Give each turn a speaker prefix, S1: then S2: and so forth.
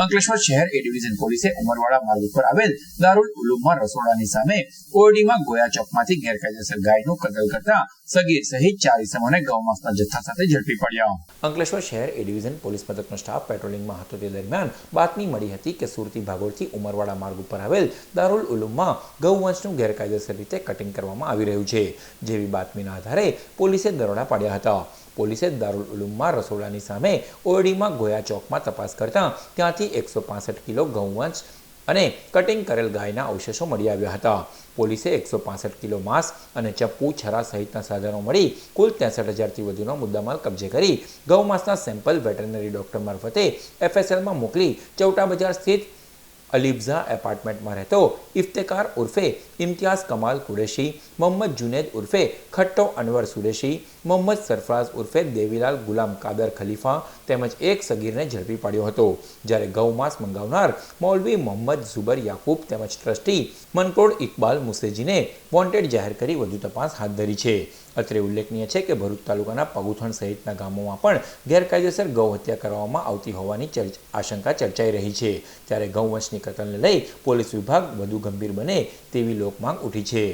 S1: અંકલેશ્વર શહેર A division પોલીસે ઉમરવાડા માર્ગ ઉપર આવેલ દારૂલ ઉલુમમાં રસોડાની સામે ઓરડીમાં ગોયા ચોકમાંથી ગેરકાયદેસર ગાયનું કતલ કરતા સગીર સહિત ચાર ઇસમોને ગૌમાંસના જથ્થા સાથે ઝડપી પડ્યા. અંકલેશ્વર શહેર એ ડિવિઝન પોલીસ મથકનો સ્ટાફ પેટ્રોલિંગમાં હતો તે દરમિયાન બાતમી મળી હતી કે સુરતી ભાગોળથી ઉમરવાડા માર્ગ ઉપર આવેલ દારૂલ ઉલુમમાં ગૌવંશનું ગેરકાયદેસર રીતે કટિંગ કરવામાં આવી રહ્યું છે, જેવી બાતમીના આધારે પોલીસે દરોડા પાડ્યા હતા. પોલીસે દારૂલ રસોડાની સામે ઓરડીમાં ગોયા ચોકમાં તપાસ કરતા ત્યાંથી એકસો કિલો ગૌવંશ અને કટિંગ કરેલ ગાયના અવશેષો મળી આવ્યા હતા. પોલીસે એકસો કિલો માંસ અને ચપ્પુ, છરા સહિતના સાધનો મળી કુલ ત્રેસઠ હજારથી વધુનો મુદ્દામાલ કબજે કરી ગૌમાંસના સેમ્પલ વેટરનરી ડોક્ટર મારફતે એફએસએલમાં મોકલી ચૌટા બજાર સ્થિત અલીબ્ઝા એપાર્ટમેન્ટમાં રહેતો ઇફ્તેકાર ઉર્ફે ઇમ્તિયાઝ કમાલ કુરેશી, મોહમ્મદ જુનેદ ઉર્ફે ખટ્ટો અનવર સુરેશી, મોહમ્મદ સરફરાઝ ઉર્ફે દેવીલાલ ગુલામ કાદર ખલીફા તેમજ એક સગીરને ઝડપી પાડ્યો હતો. જ્યારે ગૌમાંસ મંગાવનાર મૌલવી મોહમ્મદ ઝુબર યાકૂબ તેમજ ટ્રસ્ટી મનકોડ ઇકબાલ મુસેજીને વોન્ટેડ જાહેર કરી વધુ તપાસ હાથ ધરી છે. અત્રે ઉલ્લેખનીય છે કે ભરૂચ તાલુકાના પગુથણ સહિતના ગામોમાં પણ ગેરકાયદેસર ગૌ હત્યા કરવામાં આવતી હોવાની આશંકા ચર્ચાઈ રહી છે. ત્યારે ગૌવંશની કતલને લઈ પોલીસ વિભાગ વધુ ગંભીર બને તેવી લોકમાંગ ઉઠી છે.